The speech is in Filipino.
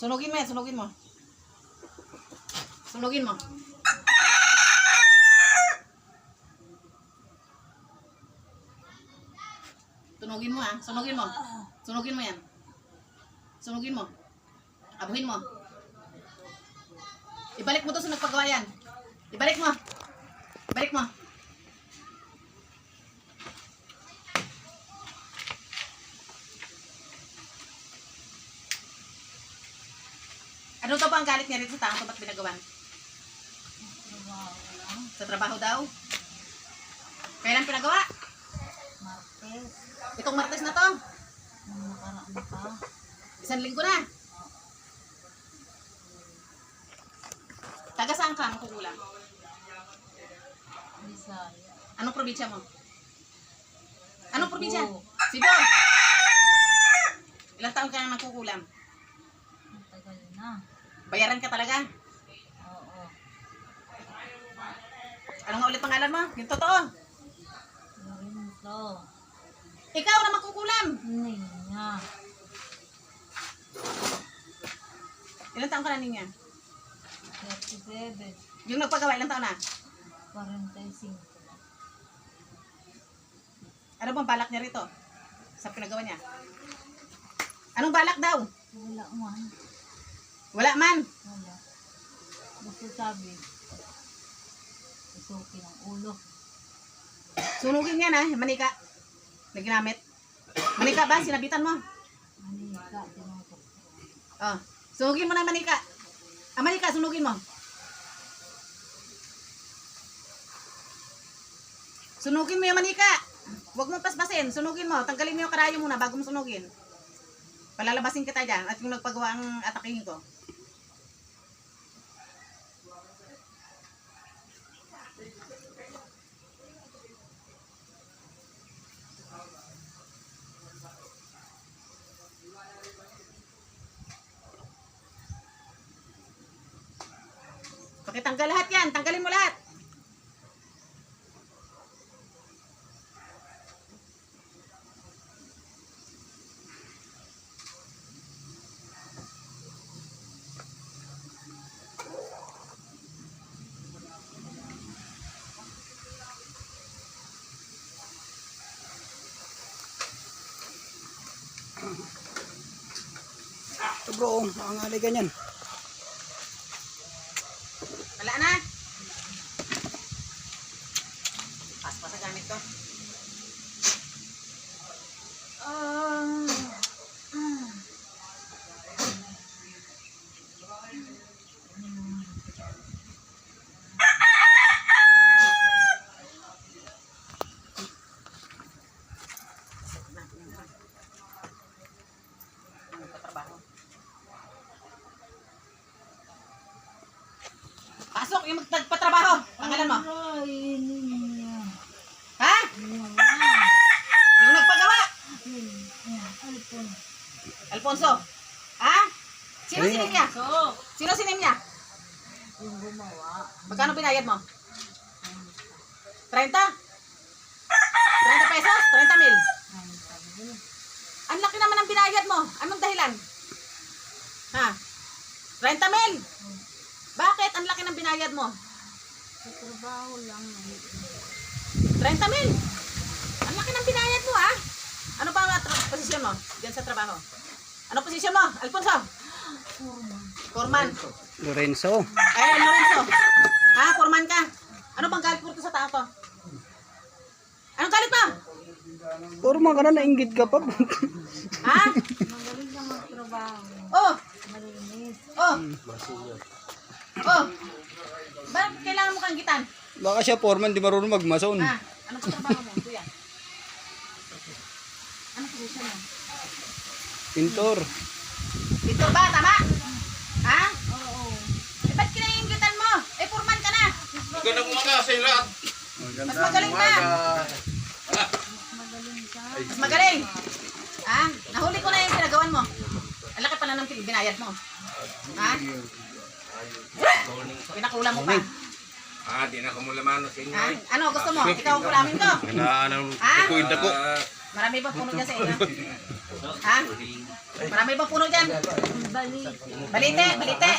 Sunugin mo yan, sunugin mo. Sunugin mo. Sunugin mo ah, sunugin mo. Sunugin mo yan. Sunugin mo. Abuhin mo. Ibalik mo to sa nagpagawa yan. Ibalik mo. Ibalik mo. Ano to ba ang galit niya rito sa tao? Ba't binagawan? Sa trabaho daw? Kailan pinagawa? Martes. Itong Martes na to. Nakaraan pa. Isang linggo na. Taga saan ka? Makukulang. Bisaya. Anong probinsya mo? Anong probinsya? Cebu. Ilang taon ka na nagkukulam? Ang tagal na. Bayaran ka talaga. Oo. Ano nga ulit pangalan mo? Yung totoo. Lorenzo. Ikaw na magkukulam. Ninya. Ilang taon ka na niya? 37. Yung nagpagawa, ilang taon na? 45. Ano bang balak niya rito? Sa pinagawa niya? Anong balak daw? Wala man. Wala man. Wala. Basta sabi. Isukin ang ulo. Sunugin niya na, manika. Na ginamit. Manika ba? Sinabitan mo? Manika. Tinutok. Oh. Sunugin mo na manika. Ah, manika, sunugin mo. Sunugin mo yung manika. Huwag mo paspasin. Sunugin mo. Tanggalin mo yung karayo muna bago mo sunugin. Palalabasin kita dyan at yung nagpagawa ang atakihin ko. Pakitanggal lahat yan. Tanggalin mo lahat. Ito bro, ang alay ganyan. Wala na. Paspa sa gamit ko. Ah. Ano pa trabaho? Pasok yung magpatrabaho. Pangalan mo? Ha? Yung nagpagawa? Alfonso. Ha? Sino sinim niya? Sino sinim niya? yung gumawa. Magkano binayad mo? 30? 30 pesos? 30 mil? Ang laki naman ang binayad mo. Anong dahilan? Ha? 30 mil? Bakit? Ang laki ng binayad mo. Sa trabaho lang. 30 mil? Ang laki ng binayad mo, ha? Ano pa ang posisyon mo? Diyan sa trabaho. Ano posisyon mo? Alfonso? Kurma. Foreman. Lorenzo. Ay, Lorenzo. Ha? Foreman ka? Ano bang galit mo sa tao to? Anong galit mo? Mga ka na nainggit ka pa. Ha? Magaling ka magtrabaho. Oh! Malinis. Oh! Oh! Bakit kailangan mo kang gitan? Baka siya foreman, di marunong magmason. Ha? Ano pa trabaho mo, kuya? Ano posisyon mo? Pintor. Dito ba? Tama? Ha? Oo. Eh, ba't kinaingitan mo? Eh, foreman ka na. Magandang umaga sa lahat. Mas magaling pa. Mas magaling. Ha? Nahuli ko na yung pinagawan mo. Ang laki pala ng binayad mo. Ha? Pinakulang mo pa. Ah, di na ko mula mano sa inyo. Ha? Ano gusto mo? Ikaw ang kulamin ko. Kailangan ng Ah? ikuin ko. Marami ba puno dyan sa inyo? Ha? Marami ba puno dyan? Balite, balite.